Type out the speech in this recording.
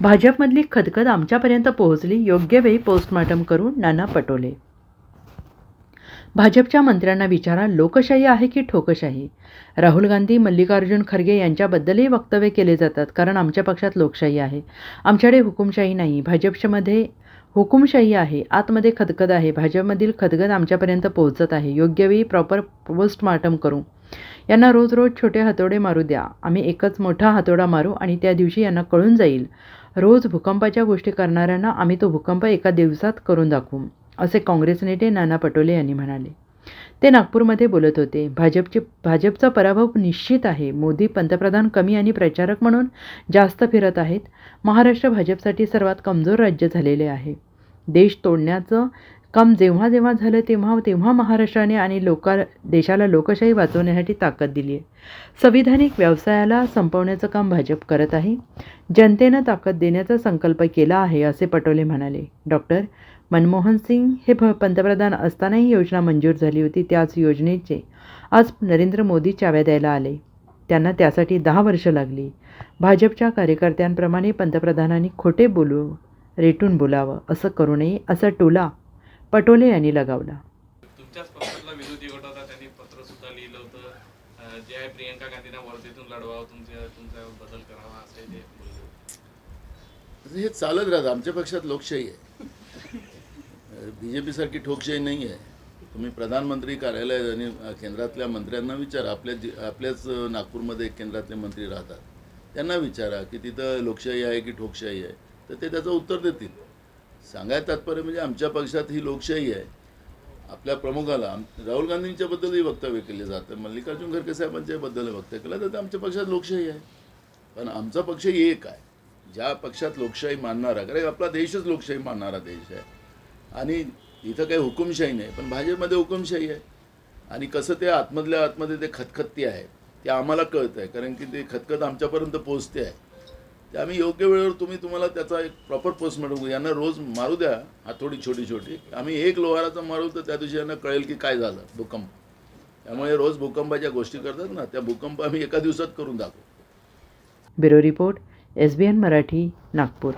भाजपमधली खदखद आमच्यापर्यंत पोहोचली योग्य वेळी पोस्टमॉर्टम करून नाना पटोले. भाजपच्या मंत्र्यांना विचारा लोकशाही आहे की ठोकशाही? राहुल गांधी मल्लिकार्जुन खरगे यांच्याबद्दलही वक्तव्य केले जातात कारण आमच्या पक्षात लोकशाही आहे. आमच्याकडे हुकुमशाही नाही. भाजपच्यामध्ये हुकुमशाही आहे आतमध्ये खदखद आहे. भाजपमधील खदखद आमच्यापर्यंत पोहोचत आहे. योग्य वेळी प्रॉपर पोस्टमार्टम करू. यांना रोज रोज छोटे हातोडे मारू द्या. आम्ही एकच मोठा हातोडा मारू आणि त्या दिवशी यांना कळून जाईल. रोज भूकंपाच्या गोष्टी करणाऱ्यांना आम्ही तो भूकंप एका दिवसात करून दाखवू असे काँग्रेस नेते नाना पटोले यांनी म्हणाले. ते नागपूरमध्ये बोलत होते भाजपचे भाजपचा पराभव निश्चित आहे. मोदी पंतप्रधान कमी आणि प्रचारक म्हणून जास्त फिरत आहेत. महाराष्ट्र भाजपसाठी सर्वात कमजोर राज्य झालेले आहे. देश तोडण्याचं काम जेव्हा जेव्हा झालं तेव्हा तेव्हा महाराष्ट्राने आणि लोका देशाला लोकशाही वाचवण्यासाठी ताकद दिली आहे. संविधानिक व्यवसायाला संपवण्याचं काम भाजप करत आहे. जनतेनं ताकद देण्याचा संकल्प केला आहे असे पटोले म्हणाले. डॉक्टर मनमोहन सिंग हे भ पंतप्रधान असतानाही योजना मंजूर झाली होती त्याच योजनेचे आज नरेंद्र मोदी चाव्या द्यायला आले. त्यांना त्यासाठी दहा वर्ष लागली. भाजपच्या कार्यकर्त्यांप्रमाणे पंतप्रधानांनी खोटे बोलू रेटून बोलावं असं करू नये असा टोला पटोले यांनी लगावला. तुमच्याच पक्षातला विरोधी गट होता त्यांनी पत्र सुद्धा लिहिलं होतं. जे आहे प्रियंका गांधींना वर्धेतून लढवावं तुमच्या तुमचा बदल करावा असं ते. हे चालत राहतं आमच्या पक्षात लोकशाही आहे. बी जे पीसारखी ठोकशाही नाही आहे. तुम्ही प्रधानमंत्री कार्यालय आणि केंद्रातल्या मंत्र्यांना विचारा आपल्या जि आपल्याच नागपूरमध्ये केंद्रातले मंत्री राहतात. त्यांना विचारा की तिथं लोकशाही आहे की ठोकशाही आहे. तर ते त्याचं उत्तर देतील. सांगायला तात्पर्य म्हणजे आमच्या पक्षात ही लोकशाही आहे. आपल्या प्रमुखाला राहुल गांधींच्याबद्दलही वक्तव्य केले जातं मल्लिकार्जुन खरगे साहेबांच्याबद्दल वक्तव्य केलं तर आमच्या पक्षात लोकशाही आहे. पण आमचा पक्ष एक आहे. ज्या पक्षात लोकशाही मानणारा कारण आपला देशच लोकशाही मानणारा देश आहे. आणि इथं काही हुकुमशाही नाही पण भाजपमध्ये हुकुमशाही आहे. आणि कसं ते आतमधल्या आतमध्ये ते खतखत्ती आहे ते आम्हाला कळतं आहे कारण की ते खतखत आमच्यापर्यंत पोहोचते आहे. ते आम्ही योग्य वेळेवर तुम्ही तुम्हाला त्याचा एक प्रॉपर पोस्टमॉर्टम यांना रोज मारू द्या हातोडी छोटी छोटी. आम्ही एक लोहाराचा मारू तर त्या दिवशी यांना कळेल की काय झालं भूकंप. त्यामुळे रोज भूकंपाच्या गोष्टी करतात ना त्या भूकंप आम्ही एका दिवसात करून दाखवू. Bureau report S B N Marathi Nagpur.